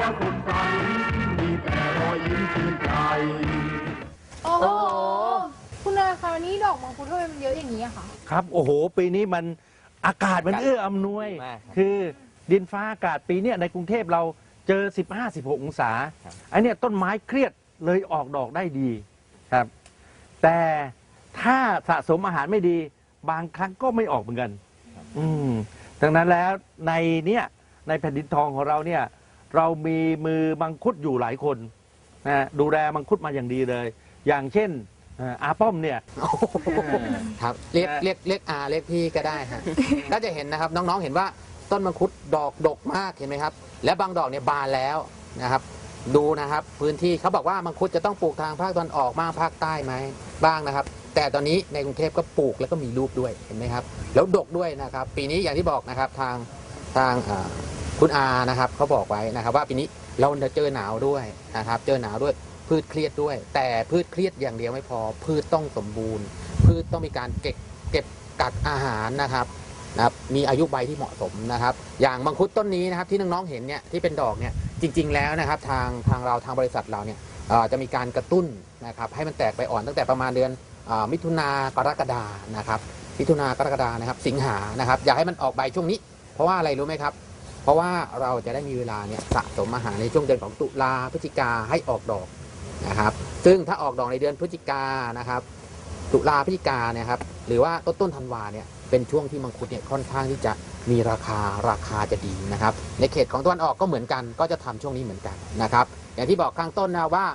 ครอบครัวสุขสันต์มีแต่รอยยิ้มชื่นใจ โอ้โห คุณอาคะนี่ดอกมังคุดทำไมมันเยอะอย่างนี้อะคะครับ โอ้โห ปีนี้มันอากาศมันเอื้ออำนวย มากครับ คือดินฟ้าอากาศปีเนี้ยในกรุงเทพเราเจอ 15-16 องศาครับไอ้เนี่ยต้นไม้เครียดเลยออกดอกได้ดีครับ แต่ถ้าสะสมอาหารไม่ดีบางครั้งก็ไม่ออกเหมือนกัน อืมดังนั้นแล้วในเนี่ยในแผ่นดินทองของเราเนี่ย เรามีมือมังคุดอยู่หลายคนนะดูแลมังคุดมาอย่างดีเลย อย่างเช่นเอ่ออาป้อมเนี่ย ครับเรียกนะเรียกเรียกอาเรียกพี่ก็ได้ฮะ ก็จะเห็นนะครับ น้องๆเห็นว่าต้นมังคุดดอกดกมากเห็นไหมครับ และบางดอกเนี่ยบานแล้วนะครับ ดูนะครับ พื้นที่เขาบอกว่ามังคุดจะต้องปลูกทางภาคตะวันออกบ้างภาคใต้ไหมบ้างนะครับ แต่ตอนนี้ในกรุงเทพก็ปลูกแล้วก็มีลูกด้วยเห็นไหมครับ แล้วดกด้วยนะครับ ปีนี้อย่างที่บอกนะครับทางทางอ่า คุณอานะครับเขาบอกไว้นะครับ ว่าปีนี้เราจะเจอหนาวด้วยนะครับ เจอหนาวด้วยพืชเครียดด้วย แต่พืชเครียดอย่างเดียวไม่พอ พืชต้องสมบูรณ์ พืชต้องมีการเก็บเก็บกักอาหารนะครับนะครับมีอายุใบที่เหมาะสมนะครับ อย่างมังคุดต้นนี้นะครับที่น้องๆเห็นเนี่ยที่เป็นดอกเนี่ยจริง ๆ แล้วนะครับทางทางเราทางบริษัทเราเนี่ยจะมีการกระตุ้นนะครับให้มันแตกใบอ่อนตั้งแต่ประมาณเดือนอมิถุนากรกฎานะครับมิถุนากรกฎานะครับสิงหานะครับ อยากให้มันออกใบช่วงนี้ เพราะว่าอะไรรู้ไหมครับ เพราะว่าเราจะได้มีเวลาเนี่ยสะสมอาหารในช่วงเดือนของตุลาพฤศจิกาให้ออกดอกนะครับ ซึ่งถ้าออกดอกในเดือนพฤศจิกานะครับ ตุลาพฤศจิกาเนี่ยครับหรือว่าต้นต้นธันวาเนี่ยเป็นช่วงที่มังคุดเนี่ยค่อนข้างที่จะมีราคาราคาจะดีนะครับ ในเขตของตะวันออกก็เหมือนกัน ก็จะทำช่วงนี้เหมือนกันนะครับอย่างที่บอกข้างต้นนะว่า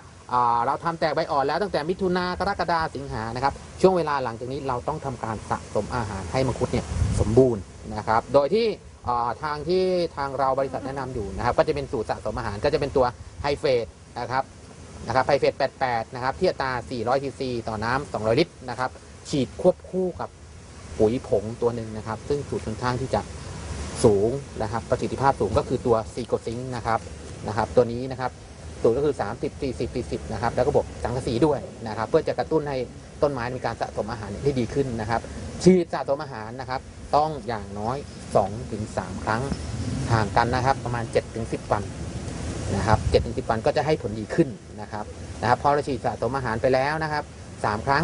เราทำแตกใบอ่อนแล้วตั้งแต่มิถุนากรกฎาสิงหานะครับ ช่วงเวลาหลังจากนี้เราต้องทำการสะสมอาหารให้มังคุดเนี่ยสมบูรณ์นะครับ โดยที่ อ่าทางที่ทางเราบริษัทแนะนำอยู่นะครับ ก็จะเป็นสูตรสะสมอาหารก็จะเป็นตัวไฮเฟสนะครับนะครับไฟเฟส88 นะครับที่อัตรา 400ซีซีต่อน้ำ200 ลิตรนะครับ ฉีดควบคู่กับปุ๋ยผงตัวหนึ่งนะครับ ซึ่งสูตรค่อนข้างที่จะสูงนะครับ ประสิทธิภาพสูงก็คือตัวซีโกซิงนะครับนะครับ ตัวนี้นะครับสูตรก็คือ 30 40 40นะครับ แล้วก็บวกสังกะสีด้วยนะครับ เพื่อจะกระตุ้นให้ต้นไม้มีการสะสมอาหารได้ดีขึ้นนะครับ ฉีดสะสมอาหารนะครับ ต้องอย่างน้อย 2-3ครั้งห่างกันนะครับ ประมาณ 7-10วันนะครับ7ถึง10วันก็จะให้ผลดีขึ้นนะครับนะครับพอเราฉีดสะสมอาหารไปแล้วนะครับ 3 ครั้ง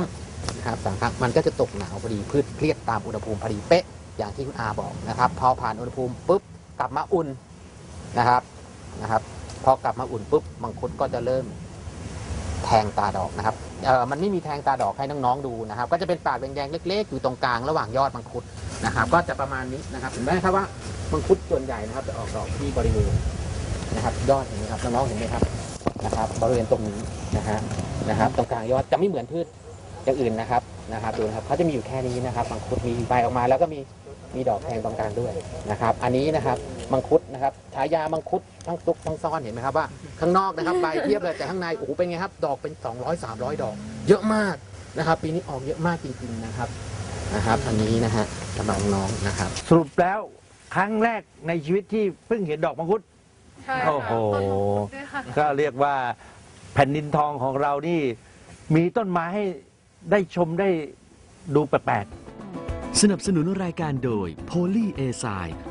นะครับสามครั้งมันก็จะตกหนาวพอดีพืชเครียดตามอุณหภูมิพอดีเป๊ะอย่างที่คุณอาบอกนะครับ พอผ่านอุณหภูมิปุ๊บกลับมาอุ่นนะครับนะครับ พอกลับมาอุ่นปุ๊บมังคุดก็จะเริ่มแทงตาดอกนะครับ เออมันไม่มีแทงตาดอกให้น้องๆดูนะครับ ก็จะเป็นปากแดงๆเล็ก ๆ อยู่ตรงกลางระหว่างยอดมังคุดนะครับ ก็จะประมาณนี้นะครับเห็นไหมครับว่ามังคุดส่วนใหญ่นะครับจะออกดอกที่บริเวณนะครับ ยอดเห็นไหมครับน้องๆเห็นไหมครับนะครับ บริเวณตรงนี้นะฮะนะครับ ตรงกลางยอดจะไม่เหมือนพืชอย่างอื่นนะครับนะครับดูนะครับเขาจะมีอยู่แค่นี้นะครับมังคุดมีใบออกมาแล้วก็มี มีดอกแทงตรงกลางด้วยนะครับ อันนี้นะครับมังคุดนะครับฉายามังคุดทั้งซุกทั้งซ่อนเห็นไหมครับว่าข้างนอกนะครับใบเทียบเลยแต่ข้างในโอ้โหเป็นไงครับ ดอกเป็น 200 300 ดอก เยอะมากนะครับ ปีนี้ออกเยอะมากจริงๆนะครับนะครับ อันนี้นะฮะสำหรับน้องๆนะครับ สรุปแล้วครั้งแรกในชีวิตที่เพิ่งเห็นดอกมังคุดใช่โอ้ค่ะโหต้นมังคุดด้วยค่ะก็เรียกว่าแผ่นดินทองของเรานี่ มีต้นไม้ให้ได้ชมได้ดูแปลก สนับสนุนรายการโดยโพลีเอไซ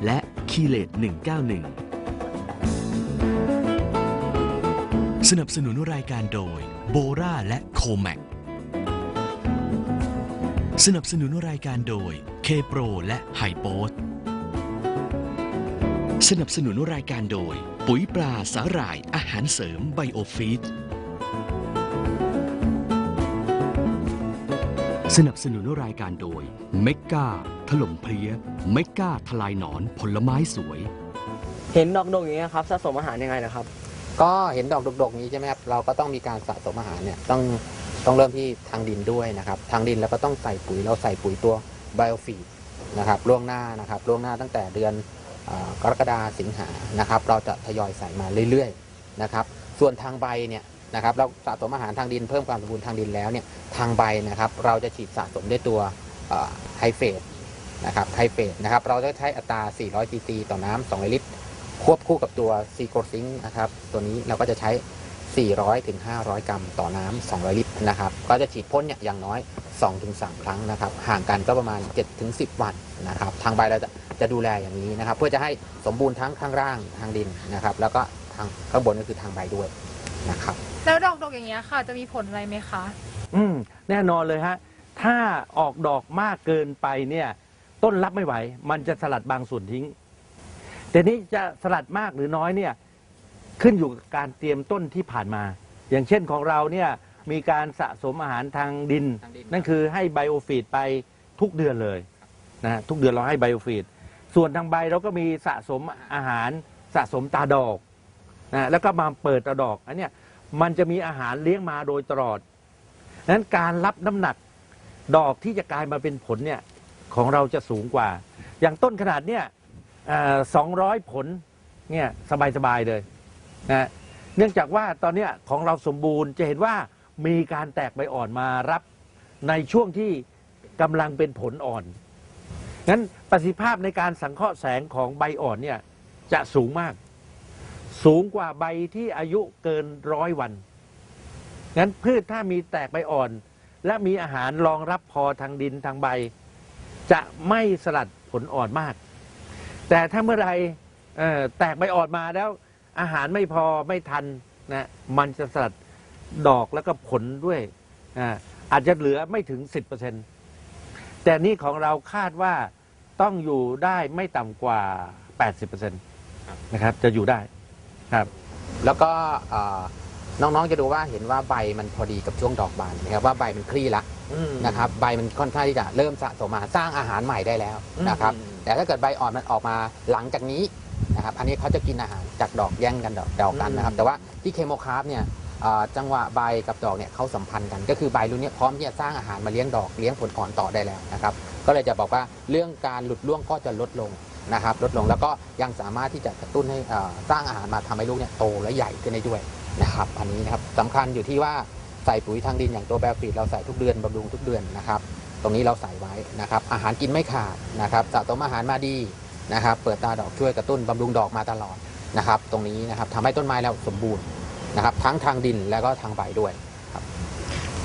และคีเลต191 สนับสนุนรายการโดยโบราและโคแมกสนับสนุนรายการโดยเคโปรและไฮโปสสนับสนุนรายการโดย ปุ๋ยปลาสาหร่ายอาหารเสริมไบโอฟีด สนับสนุนรายการโดยเมกกาถล่มเพลียเมกกาทลายหนอนผลไม้สวย เห็นดอกดงอย่างเงี้ยครับสะสมอาหารยังไงนะครับ ก็เห็นดอกดกๆนี้ใช่ไหมครับเราก็ต้องมีการสะสมอาหารเนี่ยต้องต้องเริ่มที่ทางดินด้วยนะครับ ทางดินแล้วก็ต้องใส่ปุ๋ยเราใส่ปุ๋ยตัวไบโอฟีดนะครับล่วงหน้านะครับล่วงหน้าตั้งแต่เดือนเอ่อกรกฎาสิงหานะครับ เราจะทยอยใส่มาเรื่อยๆนะครับ ส่วนทางใบเนี่ย นะครับเราสะสมอาหารทางดินเพิ่มความสมบูรณ์ทางดินแล้วเนี่ยทางใบนะครับ เราจะฉีดสะสมด้วยตัวไฮเฟสนะครับไฮเฟสนะครับ เราจะใช้อัตรา 400ซีซีต่อน้ำ2ลิตร ควบคู่กับตัวซีโครซิงนะครับ ตัวนี้เราก็จะใช้ 400ถึง500 กรัมต่อน้ำ200 ลิตรนะครับ ก็จะฉีดพ่นเนี่ยอย่างน้อย 2-3 ครั้งนะครับ ห่างกันก็ประมาณ 7-10 วันนะครับ ทางใบเราจะจะดูแลอย่างนี้นะครับ เพื่อจะให้สมบูรณ์ทั้งข้างล่างทางดินนะครับ แล้วก็ทางข้างบนก็คือทางใบด้วย นะครับ แล้วดอกดกอย่างเงี้ยค่ะ จะมีผลอะไรไหมคะ อืมแน่นอนเลยฮะ ถ้าออกดอกมากเกินไปเนี่ย ต้นรับไม่ไหว มันจะสลัดบางส่วนทิ้ง แต่นี้จะสลัดมากหรือน้อยเนี่ย ขึ้นอยู่กับการเตรียมต้นที่ผ่านมา อย่างเช่นของเราเนี่ยมีการสะสมอาหารทางดิน ทางดิน นั่นคือให้ไบโอฟีดไปทุกเดือนเลยนะฮะทุกเดือนเราให้ไบโอฟีดส่วนทางใบเราก็มีสะสมอาหารสะสมตาดอก นะแล้วก็มาเปิดตาดอกอันเนี้ยมันจะมีอาหารเลี้ยงมาโดยตลอดนั้นการรับน้ำหนักดอกที่จะกลายมาเป็นผลเนี่ยของเราจะสูงกว่า อย่างต้นขนาดเนี่ยสองร้อยผลเนี่ยสบายๆเลยนะเนื่องจากว่าตอนเนี้ยของเราสมบูรณ์จะเห็นว่ามีการแตกใบอ่อนมารับในช่วงที่กำลังเป็นผลอ่อนงั้นประสิทธิภาพในการสังเคราะห์แสงของใบอ่อนเนี่ยจะสูงมาก สูงกว่าใบที่อายุเกินร้อยวัน งั้นพืชถ้ามีแตกใบอ่อน และมีอาหารรองรับพอทางดินทางใบ จะไม่สลัดผลอ่อนมาก แต่ถ้าเมื่อไรแตกใบอ่อนมาแล้ว อาหารไม่พอไม่ทันนะมันจะสลัดดอกแล้วก็ผลด้วยอาอาจจะเหลือไม่ถึง 10%แต่นี่ของเราคาดว่าต้องอยู่ได้ไม่ต่ำกว่า 80%นะครับ จะอยู่ได้ ครับแล้วก็เอ่อน้องๆจะดูว่าเห็นว่าใบมันพอดีกับช่วงดอกบานนะครับว่าใบมันคลี่ละนะครับใบมันค่อนข้างที่จะเริ่มสะสมอาหารสร้างอาหารใหม่ได้แล้วนะครับอืม แต่ถ้าเกิดใบอ่อนมันออกมาหลังจากนี้นะครับอันนี้เขาจะกินอาหารจากดอกแย่งกันดอกดอกกันนะครับแต่ว่าที่เคมคาร์ฟเนี่ยเอ่อจังหวะใบกับดอกเนี่ยเขาสัมพันธ์กัน ก็คือใบรุ่นเนี้ยพร้อมที่จะสร้างอาหารมาเลี้ยงดอกเลี้ยงผลอ่อนต่อได้แล้วนะครับก็เลยจะบอกว่าเรื่องการหลุดร่วงก็จะลดลง นะครับลดลงแล้วก็ยังสามารถที่จะกระตุ้นให้สร้างอาหารมาทำให้ลูกเนี่ยโตและใหญ่ขึ้นได้ด้วยนะครับอันนี้นะครับสำคัญอยู่ที่ว่าใส่ปุ๋ยทางดินอย่างตัวแบบฟีดเราใส่ทุกเดือนบำรุงทุกเดือนนะครับตรงนี้เราใส่ไว้นะครับอาหารกินไม่ขาดนะครับสะสมอาหารมาดีนะครับเปิดตาดอกช่วยกระตุ้นบำรุงดอกมาตลอดนะครับตรงนี้นะครับทำให้ต้นไม้เราสมบูรณ์นะครับทั้งทางดินแล้วก็ทางใบด้วยครับ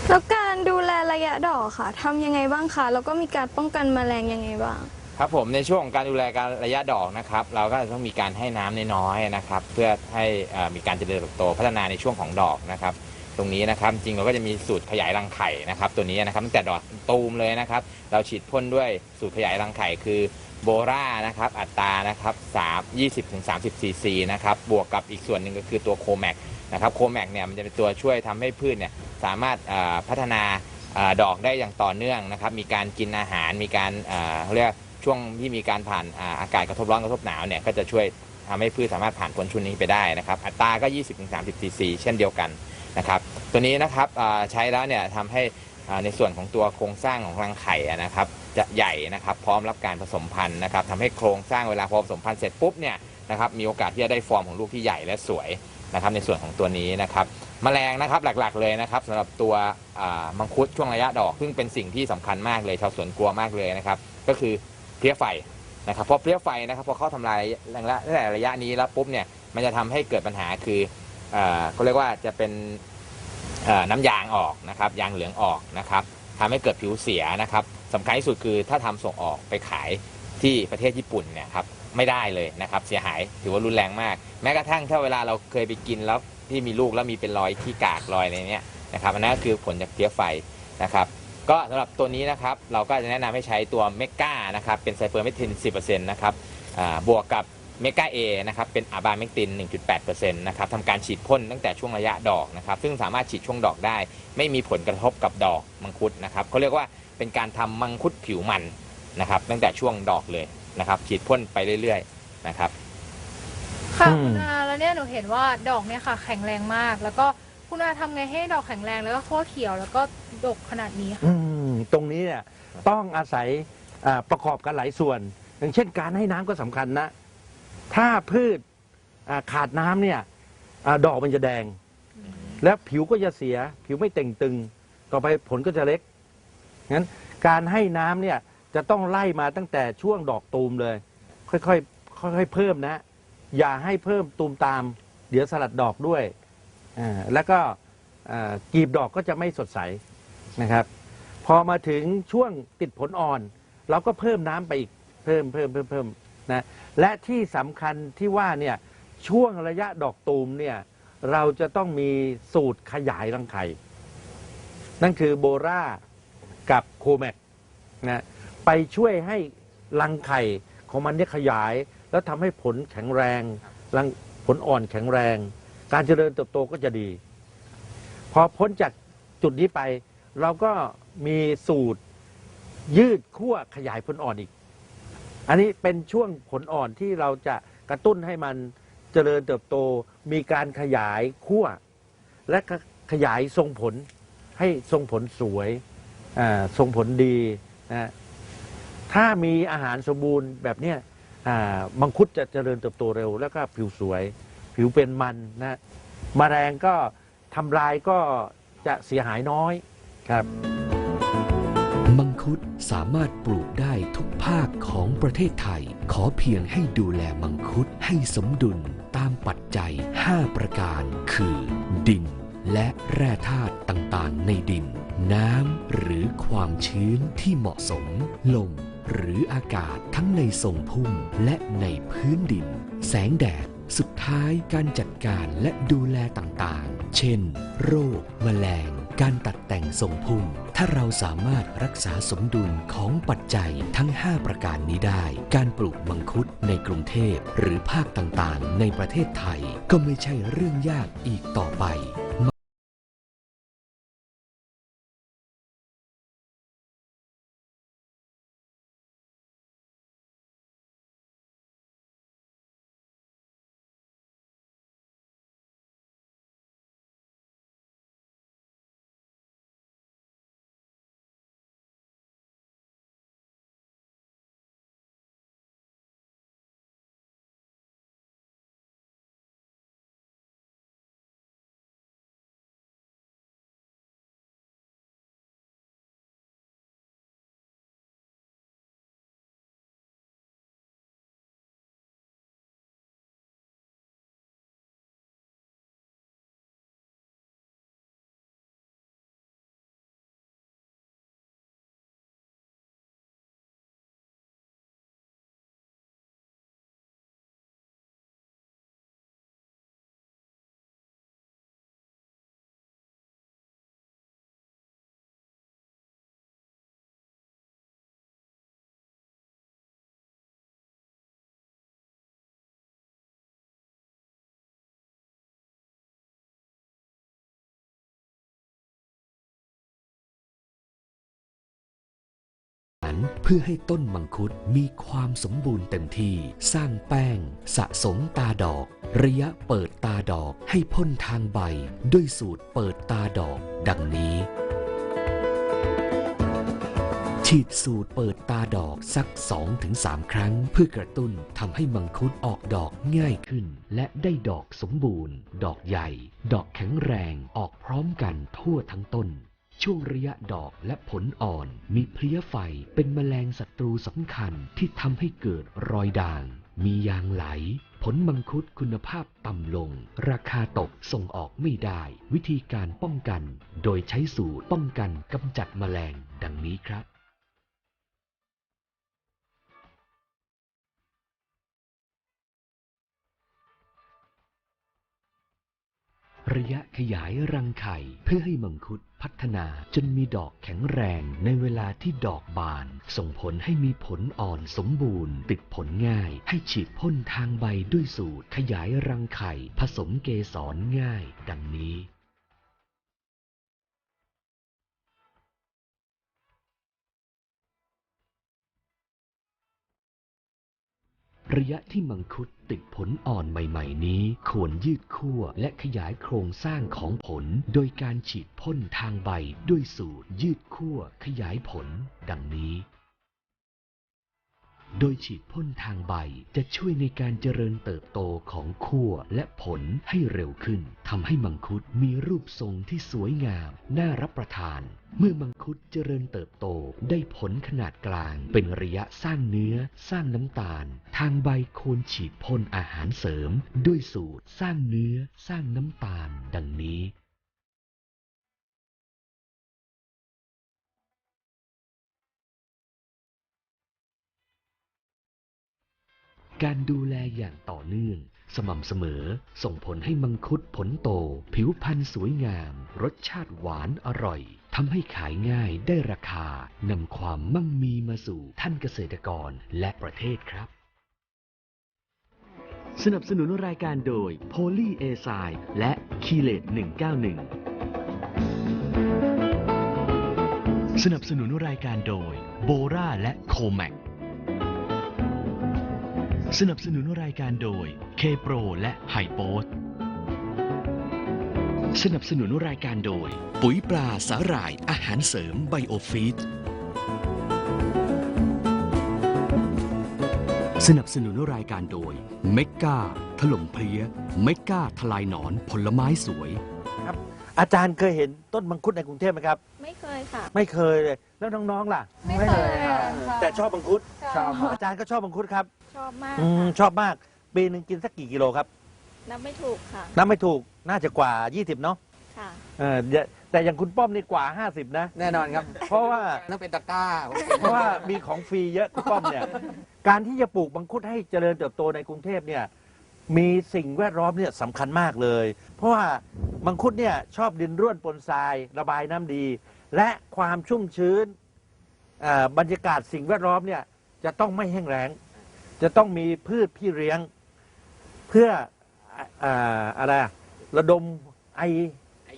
แล้วการดูแลระยะดอกค่ะทำยังไงบ้างคะแล้วก็มีการป้องกันแมลงยังไงบ้าง ครับผมในช่วงของการดูแลการระยะดอกนะครับ เราก็จะต้องมีการให้น้ำน้อยๆนะครับ เพื่อให้มีการเจริญเติบโตพัฒนาในช่วงของดอกนะครับ ตรงนี้นะครับจริงเราก็จะมีสูตรขยายรังไข่นะครับ ตัวนี้นะครับตั้งแต่ดอกตูมเลยนะครับ เราฉีดพ่นด้วยสูตรขยายรังไข่คือโบรานะครับอัตรานะครับ3 20ถึง30ซีซีนะครับบวกกับอีกส่วนหนึ่งก็คือตัวโคแมกนะครับโคแมกเนี่ยมันจะเป็นตัวช่วยทำให้พืชเนี่ยสามารถพัฒนาดอกได้อย่างต่อเนื่องนะครับ มีการกินอาหารมีการเขาเรียก ช่วงที่มีการผ่านอากาศกระทบร้อนกระทบหนาวเนี่ยก็จะช่วยทำให้พืชสามารถผ่านพ้นช่วงนี้ไปได้นะครับ อัตราก็ 20-30 ซีซีเช่นเดียวกันนะครับตัวนี้นะครับใช้แล้วเนี่ยทำให้ในส่วนของตัวโครงสร้างของรังไข่นะครับ จะใหญ่นะครับ พร้อมรับการผสมพันธุ์นะครับทำให้โครงสร้างเวลาพอผสมพันธุ์เสร็จปุ๊บเนี่ยนะครับมีโอกาสที่จะได้ฟอร์มของลูกที่ใหญ่และสวยนะครับ ในส่วนของตัวนี้นะครับแมลงนะครับหลักๆเลยนะครับสำหรับตัวมังคุดช่วงระยะดอก ซึ่งเป็นสิ่งที่สำคัญมากเลยชาวสวนกลัวมากเลยนะครับ ก็คือ เพลี้ยไฟนะครับพอเพลี้ยไฟนะครับพอเขาทำลายแรงละตั้งแต่ระยะนี้แล้วปุ๊บเนี่ยมันจะทำให้เกิดปัญหาคือเอ่อเขาเรียกว่าจะเป็นเอ่อน้ำยางออกนะครับยางเหลืองออกนะครับทำให้เกิดผิวเสียนะครับสำคัญที่สุดคือถ้าทำส่งออกไปขายที่ประเทศญี่ปุ่นเนี่ยครับไม่ได้เลยนะครับเสียหายถือว่ารุนแรงมาก แม้กระทั่งถ้าเวลาเราเคยไปกินแล้วที่มีลูกแล้วมีเป็นรอยขี้กากรอยอะไรเนี้ยนะครับอันนั้นก็คือผลจากเพลี้ยไฟนะครับ ก็สำหรับตัวนี้นะครับเราก็จะแนะนำให้ใช้ตัวเมกานะครับเป็นไซเฟอร์เมทิน 10%นะครับอ่าบวกกับเมกาเอนะครับเป็นอะบาเมกติน 1.8%นะครับทำการฉีดพ่นตั้งแต่ช่วงระยะดอกนะครับซึ่งสามารถฉีดช่วงดอกได้ ไม่มีผลกระทบกับดอกมังคุดนะครับเขาเรียกว่าเป็นการทำมังคุดผิวมันนะครับตั้งแต่ช่วงดอกเลยนะครับฉีดพ่นไปเรื่อยๆนะครับ ค่ะอืม คุณอาแล้วเนี่ยหนูเห็นว่าดอกเนี่ยค่ะ แข็งแรงมาก แล้วก็ คุณอาทำไงให้ดอกแข็งแรงแล้วก็ขั้วเขียวแล้วก็ดกขนาดนี้ค่ะอืมตรงนี้เนี่ยต้องอาศัยอ่าประกอบกันหลายส่วน อย่างเช่นการให้น้ำก็สำคัญนะ ถ้าพืชอ่าขาดน้ำเนี่ยอาดอกมันจะแดง แล้วผิวก็จะเสีย ผิวไม่เต่งตึง ต่อไปผลก็จะเล็กงั้นการให้น้ำเนี่ยจะต้องไล่มาตั้งแต่ช่วงดอกตูมเลย ค่อยๆค่อยๆเพิ่มนะ อย่าให้เพิ่มตูมตาม เดี๋ยวสลัดดอกด้วย แล้วก็กลีบดอกก็จะไม่สดใสนะครับ พอมาถึงช่วงติดผลอ่อน เราก็เพิ่มน้ำไปอีกเพิ่มเพิ่มเพิ่มเพิ่มนะและที่สำคัญที่ว่าเนี่ยช่วงระยะดอกตูมเนี่ยเราจะต้องมีสูตรขยายรังไข่ นั่นคือโบรากับโคแมกนะไปช่วยให้รังไข่ของมันเนี่ยขยาย แล้วทำให้ผลแข็งแรงรังผลอ่อนแข็งแรง การเจริญเติบโตก็จะดี พอพ้นจากจุดนี้ไป เราก็มีสูตรยืดขั้วขยายผลอ่อนอีก อันนี้เป็นช่วงผลอ่อนที่เราจะกระตุ้นให้มันเจริญเติบโต มีการขยายขั้วและขยายทรงผลให้ทรงผลสวยทรงผลดีนะถ้ามีอาหารสมบูรณ์แบบเนี้ยอ่ามังคุดจะเจริญเติบโตเร็ว แล้วก็ผิวสวย ผิวเป็นมันนะมแมลงก็ทำลายก็จะเสียหายน้อยครับ มังคุดสามารถปลูกได้ทุกภาคของประเทศไทย ขอเพียงให้ดูแลมังคุดให้สมดุลตามปัจจัย 5 ประการ คือ ดิน และแร่ธาตุต่างๆ ในดิน น้ำหรือความชื้นที่เหมาะสม ลมหรืออากาศทั้งในทรงพุ่มและในพื้นดิน แสงแดด สุดท้ายการจัดการและดูแลต่างๆ เช่น โรค แมลง การตัดแต่งทรงพุ่ม ถ้าเราสามารถรักษาสมดุลของปัจจัยทั้ง 5 ประการนี้ได้ การปลูกมังคุดในกรุงเทพหรือภาคต่างๆ ในประเทศไทย ก็ไม่ใช่เรื่องยากอีกต่อไป เพื่อให้ต้นมังคุดมีความสมบูรณ์เต็มที่ สร้างแป้ง สะสมตาดอก ระยะเปิดตาดอกให้พ่นทางใบ ด้วยสูตรเปิดตาดอก ดังนี้ ฉีดสูตรเปิดตาดอกสัก 2-3 ครั้ง เพื่อกระตุ้นทำให้มังคุดออกดอกง่ายขึ้น และได้ดอกสมบูรณ์ ดอกใหญ่ ดอกแข็งแรงออกพร้อมกันทั่วทั้งต้น ช่วงระยะดอกและผลอ่อน มีเพลี้ยไฟเป็นแมลงศัตรูสำคัญที่ทำให้เกิดรอยด่าง มียางไหล ผลมังคุดคุณภาพต่ำลง ราคาตกส่งออกไม่ได้ วิธีการป้องกัน โดยใช้สูตรป้องกันกำจัดแมลงดังนี้ครับ ระยะขยายรังไข่เพื่อให้มังคุดพัฒนาจนมีดอกแข็งแรงในเวลาที่ดอกบาน ส่งผลให้มีผลอ่อนสมบูรณ์ ติดผลง่าย ให้ฉีดพ่นทางใบด้วยสูตร ขยายรังไข่ ผสมเกสรง่าย ดังนี้ ระยะที่มังคุดติดผลอ่อนใหม่ ๆ นี้ควรยืดขั้วและขยายโครงสร้างของผล โดยการฉีดพ่นทางใบด้วยสูตรยืดขั้วขยายผล ดังนี้ โดยฉีดพ่นทางใบจะช่วยในการเจริญเติบโตของขั้วและผลให้เร็วขึ้นทำให้มังคุดมีรูปทรงที่สวยงาม น่ารับประทาน เมื่อมังคุดเจริญเติบโตได้ผลขนาดกลาง เป็นระยะสร้างเนื้อ สร้างน้ำตาล ทางใบควรฉีดพ่นอาหารเสริม ด้วยสูตรสร้างเนื้อ สร้างน้ำตาล ดังนี้ การดูแลอย่างต่อเนื่อง สม่ำเสมอ ส่งผลให้มังคุดผลโต ผิวพรรณสวยงาม รสชาติหวานอร่อยทำให้ขายง่ายได้ราคานำความมั่งมีมาสู่ท่านเกษตรกรและประเทศครับ สนับสนุนรายการโดยโพลีเอไซและคีเลต191 สนับสนุนรายการโดยโบราและโคแมก สนับสนุนรายการโดย K Pro และไฮโปสสนับสนุนรายการโดย ปุ๋ยปลาสาหร่ายอาหารเสริมไบโอฟีดสนับสนุนรายการโดยเมกาถล่มเพลี้ยเมกาทลายหนอนผลไม้สวยอาจารย์เคยเห็นต้นมังคุดในกรุงเทพไหมครับ ไม่เคยค่ะ ไม่เคยเลย แล้วน้องๆล่ะ ไม่เคยค่ะ แต่ชอบมังคุด ชอบอาจารย์ก็ชอบมังคุดครับชอบมากอืมค่ะชอบมาก ปีหนึ่งกินสักกี่กิโลครับนับไม่ถูกค่ะนับไม่ถูกน่าจะกว่า 20 เนาะค่ะ เออเดี๋ยวแต่อย่างคุณป้อมนี่กว่า 50 นะ แน่นอนครับเพราะว่าต้องเป็นตะกร้าเพราะว่ามีของฟรีเยอะคุณป้อมเนี่ย การที่จะปลูกมังคุดให้เจริญเติบโตในกรุงเทพเนี่ย มีสิ่งแวดล้อมเนี่ยสำคัญมากเลย เพราะว่ามังคุดเนี่ยชอบดินร่วนปนทราย ระบายน้ำดี และความชุ่มชื้นอ่าบรรยากาศสิ่งแวดล้อมเนี่ย จะต้องไม่แห้งแล้ง จะต้องมีพืชพี่เลี้ยง เพื่ออ่าอะไรอะระดมไอ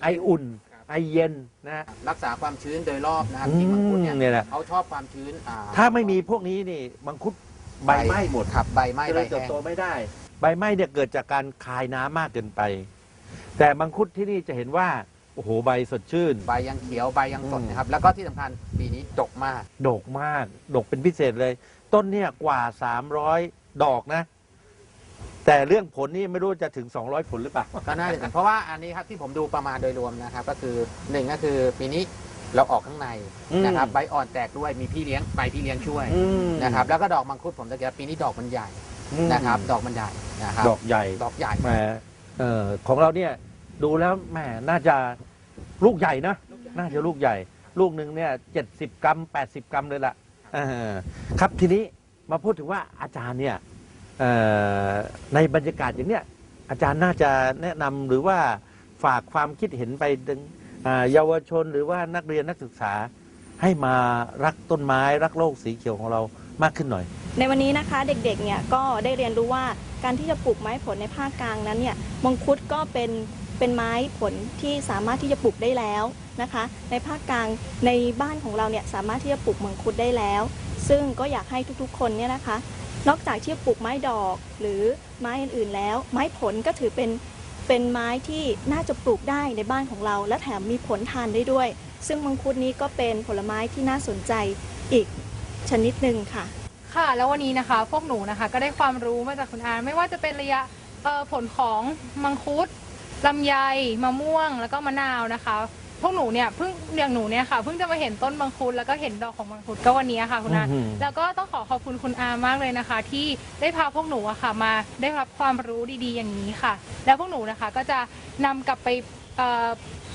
ไออุ่น ไอเย็นนะ รักษาความชื้นโดยรอบนะครับอืมจริงมังคุดเนี่ยเนี่ยแหละ เขาชอบความชื้นอ่ถ้าไม่มีพวกนี้นี่มังคุดใบไหม้หมดครับใบไหม้เจใบริญเติบแห้งโตไม่ได้ ใบไหม้เนี่ยเกิดจากการคายน้ำมากเกินไป แต่มังคุดที่นี่จะเห็นว่า โอ้โหใบสดชื่น ใบยังเขียวใบยังสดอืมนะครับ แล้วก็ที่สำคัญปีนี้ดกมาก ดกมาก ดกเป็นพิเศษเลย ต้นเนี่ยกว่า 300 ดอกนะ แต่เรื่องผลนี่ไม่รู้จะถึง 200 ผลหรือเปล่า ก็น่าจะถึงเพราะว่าอันนี้ครับที่ผมดูประมาณโดยรวมนะครับ ก็คือหนึ่งก็คือปีนี้เราออกข้างในอืมนะครับ ใบอ่อนแตกด้วยมีพี่เลี้ยงใบพี่เลี้ยงช่วยอืมนะครับ แล้วก็ดอกมังคุดผมตะเกียบปีนี้ดอกมันใหญ่อืมนะครับ ดอกมันใหญ่นะครับ ดอกใหญ่ดอกใหญ่แหมเออของเราเนี่ย ดูแล้วแหมน่าจะลูกใหญ่นะ น่าจะลูกใหญ่ ลูกหนึ่งเนี่ยเจ็ดสิบกรัมแปดสิบกรัมเลยล่ะเออครับทีนี้มาพูดถึงว่าอาจารย์เนี่ยเอ่อในบรรยากาศอย่างเนี้ยอาจารย์น่าจะแนะนำหรือว่าฝากความคิดเห็นไปถึงอ่าเยาวชนหรือว่านักเรียนนักศึกษา ให้มารักต้นไม้รักโลกสีเขียวของเรามากขึ้นหน่อย ในวันนี้นะคะเด็กๆเนี่ยก็ได้เรียนรู้ว่าการที่จะปลูกไม้ผลในภาคกลางนั้นเนี่ยมังคุดก็เป็น เป็นไม้ผลที่สามารถที่จะปลูกได้แล้วนะคะ ในภาคกลางในบ้านของเราเนี่ยสามารถที่จะปลูกมังคุดได้แล้ว ซึ่งก็อยากให้ทุกๆ คนเนี่ยนะคะ นอกจากที่จะปลูกไม้ดอกหรือไม้อื่นๆแล้ว ไม้ผลก็ถือเป็นเป็นไม้ที่น่าจะปลูกได้ในบ้านของเรา และแถมมีผลทานได้ด้วย ซึ่งมังคุดนี้ก็เป็นผลไม้ที่น่าสนใจอีกชนิดหนึ่งค่ะ ค่ะ แล้ววันนี้นะคะพวกหนูนะคะ ก็ได้ความรู้มาจากคุณอาไม่ว่าจะเป็นระยะเอ่อผลของมังคุด ลำไยมะม่วงแล้วก็มะนาวนะคะ พวกหนูเนี่ยเพิ่งอย่างหนูเนี่ยค่ะเพิ่งจะมาเห็นต้นมังคุดแล้วก็เห็นดอกของมังคุดก็วันนี้ค่ะคุณอาอื้อหือแล้วก็ต้องขอขอบคุณคุณอามากเลยนะคะ ที่ได้พาพวกหนูอะค่ะมาได้รับความรู้ดีๆอย่างนี้ค่ะ แล้วพวกหนูนะคะก็จะนำกลับไปเอ่อ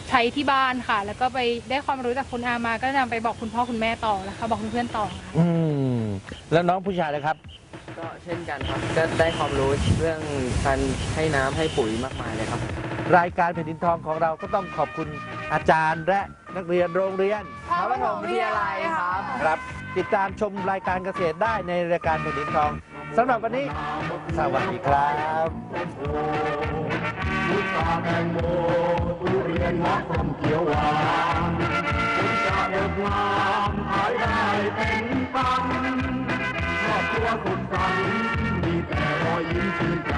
ใช้ที่บ้านค่ะ แล้วก็ไปได้ความรู้จากคุณอามา ก็นำไปบอกคุณพ่อคุณแม่ต่อนะคะ บอกเพื่อนๆต่อค่ะ อืมแล้วน้องผู้ชายนะครับ ก็เช่นกันครับก็ได้ความรู้เรื่องการให้น้ำให้ปุ๋ยมากมายเลยครับ รายการแผ่นดินทองของเราก็ต้องขอบคุณอาจารย์และนักเรียนโรงเรียน พระปฐมวิทยาลัยครับ ครับติดตามชมรายการเกษตรได้ในรายการแผ่นดินทองสำหรับวันนี้ สวัสดีครับพุทธาแตงโมทุเรียนมะส้มเขียวหวานคุณจะเอิบงามขายได้เป็นตันครอบครัวสุขสันต์มีแต่รอยยิ้มชื่นใจ